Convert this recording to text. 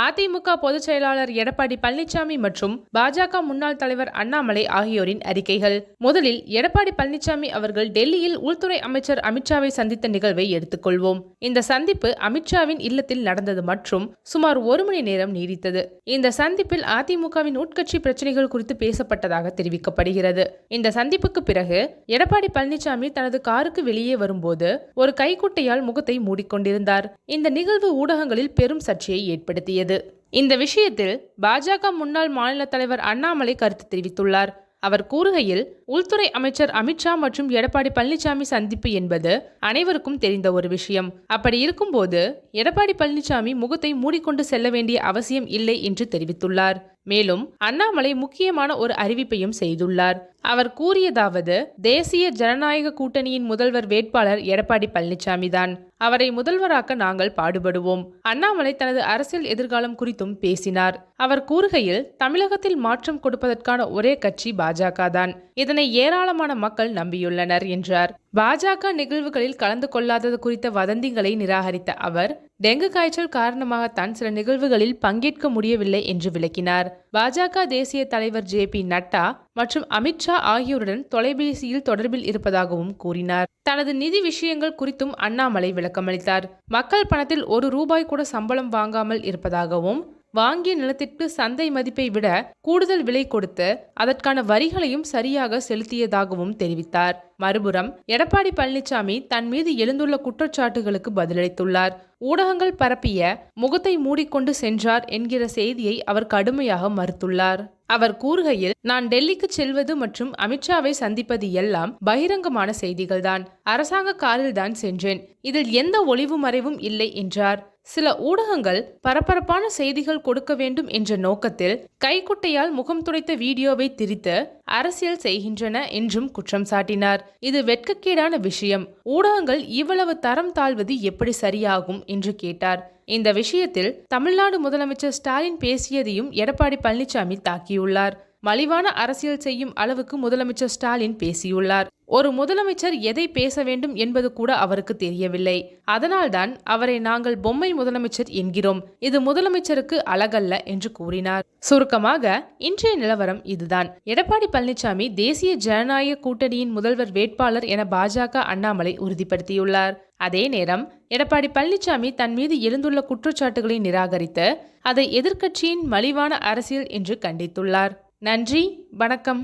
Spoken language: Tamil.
அதிமுக பொதுச் செயலாளர் எடப்பாடி பழனிசாமி மற்றும் பாஜக முன்னாள் தலைவர் அண்ணாமலை ஆகியோரின் அறிக்கைகள். முதலில் எடப்பாடி பழனிசாமி அவர்கள் டெல்லியில் உள்துறை அமைச்சர் அமித்ஷாவை சந்தித்த நிகழ்வை எடுத்துக்கொள்வோம். இந்த சந்திப்பு அமித்ஷாவின் இல்லத்தில் நடந்தது மற்றும் சுமார் ஒரு மணி நேரம் நீடித்தது. இந்த சந்திப்பில் அதிமுகவின் உட்கட்சி பிரச்சனைகள் குறித்து பேசப்பட்டதாக தெரிவிக்கப்படுகிறது. இந்த சந்திப்புக்கு பிறகு எடப்பாடி பழனிசாமி தனது காருக்கு வெளியே வரும்போது ஒரு கைக்குட்டையால் முகத்தை மூடிக்கொண்டிருந்தார். இந்த நிகழ்வு ஊடகங்களில் பெரும் சர்ச்சையை ஏற்படுத்தியது. இந்த விஷயத்தில் பாஜக முன்னாள் மாநில தலைவர் அண்ணாமலை கருத்து தெரிவித்துள்ளார். அவர் கூறுகையில் உள்துறை அமைச்சர் அமித்ஷா மற்றும் எடப்பாடி பழனிசாமி சந்திப்பு என்பது அனைவருக்கும் தெரிந்த ஒரு விஷயம். அப்படி இருக்கும்போது எடப்பாடி பழனிசாமி முகத்தை மூடிக்கொண்டு செல்ல வேண்டிய அவசியம் இல்லை என்று தெரிவித்துள்ளார். மேலும் அண்ணாமலை முக்கியமான ஒரு அறிவிப்பையும் செய்துள்ளார். அவர் கூறியதாவது தேசிய ஜனநாயக கூட்டணியின் முதல்வர் வேட்பாளர் எடப்பாடி பழனிசாமி தான் அவரை முதல்வராக்க நாங்கள் பாடுபடுவோம். அண்ணாமலை தனது அரசியல் எதிர்காலம் குறித்தும் பேசினார். அவர் கூறுகையில் தமிழகத்தில் மாற்றம் கொடுப்பதற்கான ஒரே கட்சி பாஜக தான் இதனை ஏராளமான மக்கள் நம்பியுள்ளனர் என்றார். பாஜக நிகழ்வுகளில் கலந்து கொள்ளாதது குறித்த வதந்திகளை நிராகரித்த அவர் டெங்கு காய்ச்சல் காரணமாகத்தான் சில நிகழ்வுகளில் பங்கேற்க முடியவில்லை என்று விளக்கினார். பாஜக தேசிய தலைவர் ஜே பி நட்டா மற்றும் அமித்ஷா ஆகியோருடன் தொலைபேசியில் தொடர்பில் இருப்பதாகவும் கூறினார். தனது நிதி விஷயங்கள் குறித்தும் அண்ணாமலை விளக்கமளித்தார். மக்கள் பணத்தில் ஒரு ரூபாய் கூட சம்பளம் வாங்காமல் இருப்பதாகவும் வாங்கிய நிலத்திற்கு சந்தை மதிப்பை விட கூடுதல் விலை கொடுத்து அதற்கான வரிகளையும் சரியாக செலுத்தியதாகவும் தெரிவித்தார். மறுபுறம் எடப்பாடி பழனிசாமி தன் மீது எழுந்துள்ள குற்றச்சாட்டுகளுக்கு பதிலளித்துள்ளார். ஊடகங்கள் பரப்பிய முகத்தை மூடிக்கொண்டு சென்றார் என்கிற செய்தியை அவர் கடுமையாக மறுத்துள்ளார். அவர் கூறுகையில் நான் டெல்லிக்கு செல்வது மற்றும் அமித்ஷாவை சந்திப்பது எல்லாம் பகிரங்கமான செய்திகள்தான். அரசாங்க காரில் தான் சென்றேன். இதில் எந்த ஒளிவு மறைவும் இல்லை என்றார். சில ஊடகங்கள் பரபரப்பான செய்திகள் கொடுக்க வேண்டும் என்ற நோக்கத்தில் கைக்குட்டையால் முகம் துடைத்த வீடியோவை திரித்து அரசியல் செய்கின்றன என்றும் குற்றம் சாட்டினார். இது வெட்கக்கேடான விஷயம். ஊடகங்கள் இவ்வளவு தரம் தாழ்வது எப்படி சரியாகும் என்று கேட்டார். இந்த விஷயத்தில் தமிழ்நாடு முதலமைச்சர் ஸ்டாலின் பேசியதையும் எடப்பாடி பழனிசாமி தாக்கியுள்ளார். மலிவான அரசியல் செய்யும் அளவுக்கு முதலமைச்சர் ஸ்டாலின் பேசியுள்ளார். ஒரு முதலமைச்சர் எதை பேச வேண்டும் என்பது கூட அவருக்கு தெரியவில்லை. அதனால்தான் அவரை நாங்கள் பொம்மை முதலமைச்சர் என்கிறோம். இது முதலமைச்சருக்கு அழகல்ல என்று கூறினார். சுருக்கமாக இன்றைய நிலவரம் இதுதான். எடப்பாடி பழனிசாமி தேசிய ஜனநாயக கூட்டணியின் முதல்வர் வேட்பாளர் என பாஜக அண்ணாமலை உறுதிப்படுத்தியுள்ளார். அதே நேரம் எடப்பாடி பழனிசாமி தன் மீது எழுந்துள்ள குற்றச்சாட்டுகளை நிராகரித்து அதை எதிர்க்கட்சியின் மலிவான அரசியல் என்று கண்டித்துள்ளார். நன்றி வணக்கம்.